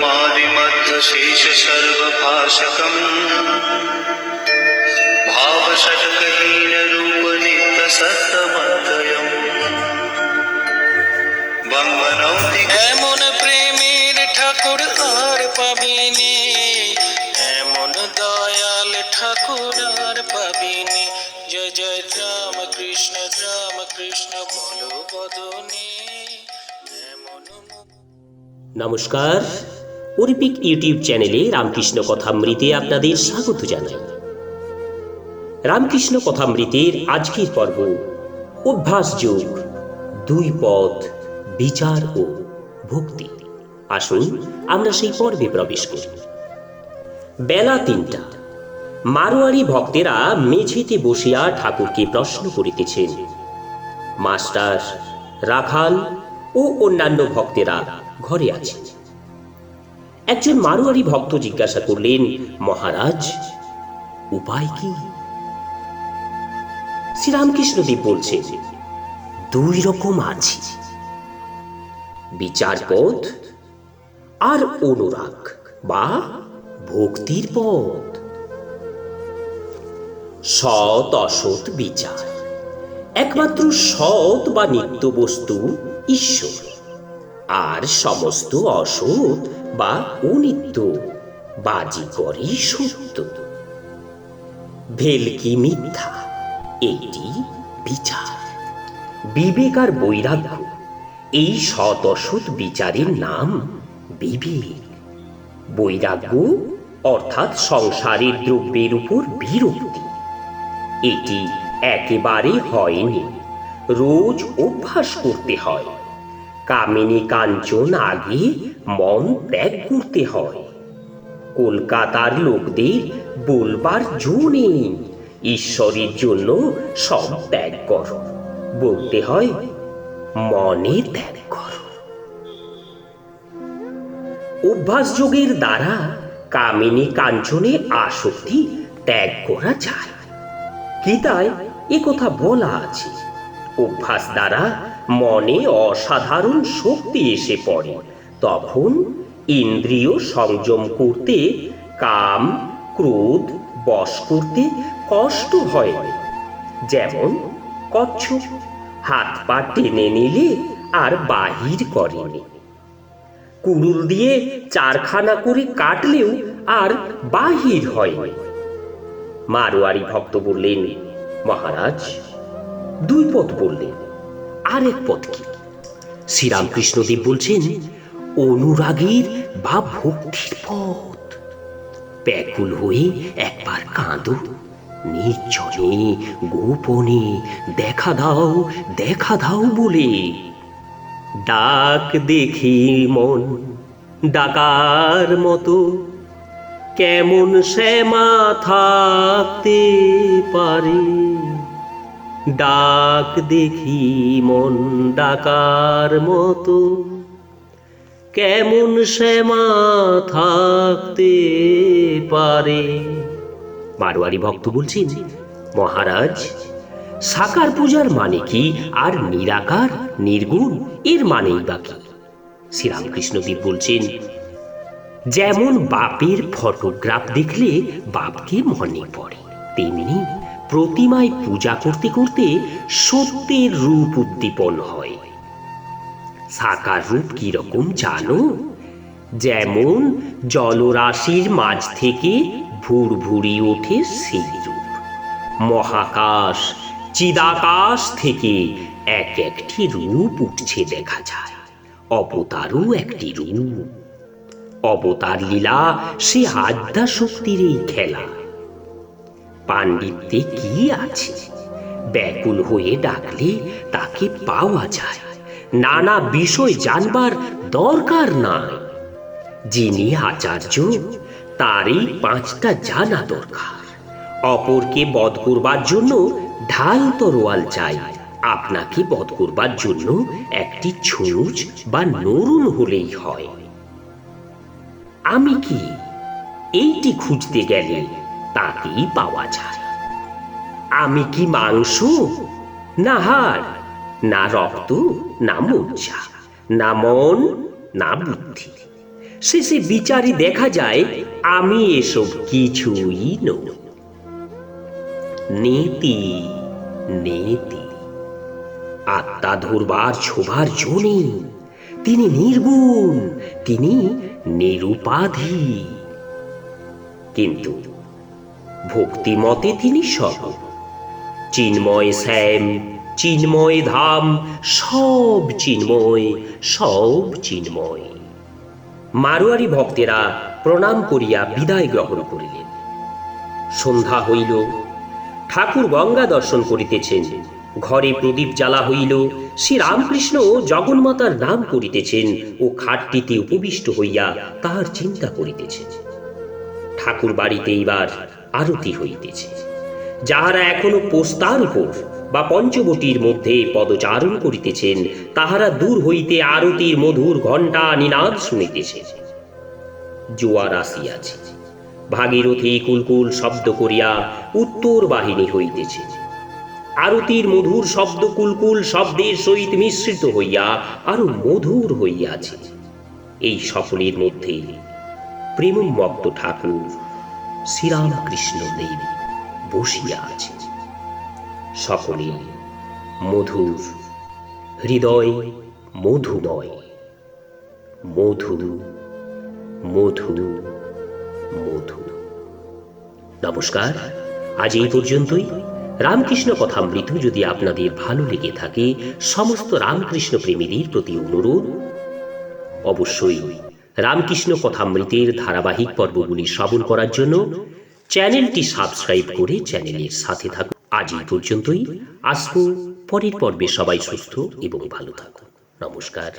ब्रह्मादिमध्यशेष सर्वभाषकम् भावषटकहीन रूप नित्य सत्तमद्वयम् बङ्गनौति এমন প্রেমের ঠাকুর আর পাবিনি এমন দয়াল ঠাকুর আর পাবিনি জয় জয় রাম কৃষ্ণ রাম কৃষ্ণ বলো বদনে এমন মুখ নমস্কার অরিপিক ইউটিউব চ্যানেলে রামকৃষ্ণ কথামৃতে আপনাদের স্বাগত জানাই। রামকৃষ্ণ কথামৃতের আজকের পর্ব, অভ্যাস যোগ, দুই পথ, বিচার ও ভক্তি। আসুন, আমরা সেই পর্বে প্রবেশ করি। বেলা তিনটা। মারোয়ারি ভক্তেরা মেঝেতে বসিয়া ঠাকুরকে প্রশ্ন করিতেছেন। মাস্টার, রাখাল ও অন্যান্য ভক্তেরা ঘরে আছে একজন মারোয়ারি ভক্ত জিজ্ঞাসা করলেন, মহারাজ, উপায় কি? শ্রীরামকৃষ্ণদেব বলছেন, দুই রকম আছে। বিচার পথ আর অনুরাগ বা ভক্তির পথ। সৎ অসৎ বিচার, একমাত্র সৎ বা নিত্য বস্তু ঈশ্বর। আর সমস্ত অসৎ বা অনিত্য বাজি করে সত্য। ভেলকি মিথ্যা এইটি বিচার। বিবেক আর বৈরাগ্য, এই সৎ অসৎ বিচারের নাম বিবেক। বৈরাগ্য অর্থাৎ সংসারের দ্রব্যের উপর বিরক্তি। এটি একেবারে হয়নি, রোজ অভ্যাস করতে হয়। কামিনী কাঞ্চন আগে মন ত্যাগ করতে হয়। কলকাতার লোকদের বলবার জো নেই। ঈশ্বরের জন্য সব ত্যাগ করো। বলতে হয়, মনে ত্যাগ করো। অভ্যাস যোগের দ্বারা কামিনী কাঞ্চনে আসক্তি ত্যাগ করা যায়। গীতায় কথা বলা আছে। অভ্যাস দ্বারা মনে অসাধারণ শক্তি এসে পড়ে। তখন ইন্দ্রিয় সংযম করতে, কাম, ক্রোধ বশ করতে কষ্ট হয়। যেমন কচ্ছপ, হাত পা টেনে নিলে আর বাহির করেনি। কুড়ুল দিয়ে চারখানা করে কাটলেও আর বাহির হয়নি। মারোয়ারি ভক্ত বললেন, মহারাজ, দুই পথ বললেন। আরেক পথ কি? শ্রীরামকৃষ্ণদেব বলছেন, অনুরাগের বা ভক্তির পথ। ব্যাকুল হয়ে একবার কাঁদো, নির্জনে, গোপনে, দেখা দাও দেখা দাও বলে। ডাক দেখি মন ডাকার মতো, কেমন শ্যামা থাকতে পারে? ডাক দেখি মন ডাকার মতো। কেমন শ্যামা থাকতে পারে? মারোয়ারি ভক্ত বলছেন, মহারাজ, সাকার পূজার মানে কি? আর নিরাকার, নির্গুণ, এর মানেই বাকি শ্রীরামকৃষ্ণদেব বলছেন, যেমন বাপের ফটোগ্রাফ দেখলে বাপকে মনে পড়ে, তেমনি প্রতিমায় পূজা করতে করতে সত্যের রূপ উদ্দীপন হয়। সাকার রূপ কীরকম জানো? যেমন জলরাশির মাঝ থেকে ভুরভুরি ওঠে সেই রূপ। মহাকাশ, চিদাকাশ থেকে এক একটি রূপ উঠছে দেখা যায়, অবতারও একটি রূপ। অবতার লীলা সে আদ্যা শক্তির এই খেলা। পাণ্ডিত্যে কি আছে? ব্যাকুল হয়ে ডাকলে তাকে পাওয়া যায়। নানা বিষয় জানবার দরকার নাই। যিনি আচার্য, তারই পাঁচটা জানা দরকার। অপরকে বধ করবার জন্য ঢাল তরোয়াল চাই। আপনাকে বধ করবার জন্য একটি ছুঁচ বা নরুন হলেই হয়। আমি কি এইটি খুঁজতে গেলে তাকেই পাওয়া যায়। আমি কি মাংস না হাড়, না রক্ত, না মজ্জা না মন, না বুদ্ধি। শেষে বিচারে দেখা যায়, আমি এসব কিছুই নীতি নীতি। আত্মা ধরবার, ছোবার জনি তিনি নির্গুণ, তিনি নিরুপাধি। কিন্তু ভক্তিমতে তিনি সব। চিন্ময় শ্যাম চিন্ময় ধাম, সব চিন্ময় সব চিন্ময়। মারোয়ারি ভক্তেরা প্রণাম করিয়া বিদায় গ্রহণ করিলেন। সন্ধ্যা হইল, ঠাকুর গঙ্গা দর্শন করিতেছেন, ঘরে প্রদীপ জ্বালা হইল শ্রী রামকৃষ্ণ জগন্মাতার নাম করিতেছেন ও খাটটিতে উপবিষ্ট হইয়া তাহার চিন্তা করিতেছেন। ঠাকুর বাড়িতে এইবার আরতি হইতেছে। যাহারা এখনও পোস্তার উপর বা পঞ্চবটির মধ্যে পদচারণ করিতেছেন, তাহারা দূর হইতে আরতির মধুর ঘণ্টা নিনাদ শুনিতেছে। জোয়ার আসিয়াছে। ভাগীরথী কুলকুল শব্দ করিয়া উত্তর বাহিনী হইতেছে। আরতির মধুর শব্দ কুলকুল শব্দের সহিত মিশ্রিত হইয়া আরও মধুর হইয়াছে। এই সকলের মধ্যে প্রেমমগ্ধ ঠাকুর শ্রীরামকৃষ্ণ দেব বসিয়া আছে সকলে মধুর, হৃদয় মধুময়। মধু মধু মধু নমস্কার, আজ এই পর্যন্তই। রামকৃষ্ণ কথামৃত যদি আপনাদের ভালো লেগে থাকে, সমস্ত রামকৃষ্ণ প্রেমীদের প্রতি অনুরোধ, অবশ্যই রামকৃষ্ণ কথামৃতের ধারাবাহিক পর্বগুলি শ্রবণ করার জন্য চ্যানেলটি সাবস্ক্রাইব করে চ্যানেলের সাথে থাকুন। আজ এই পর্যন্তই। আসব পরের পর্বে। সবাই সুস্থ এবং ভালো থাকুন। নমস্কার।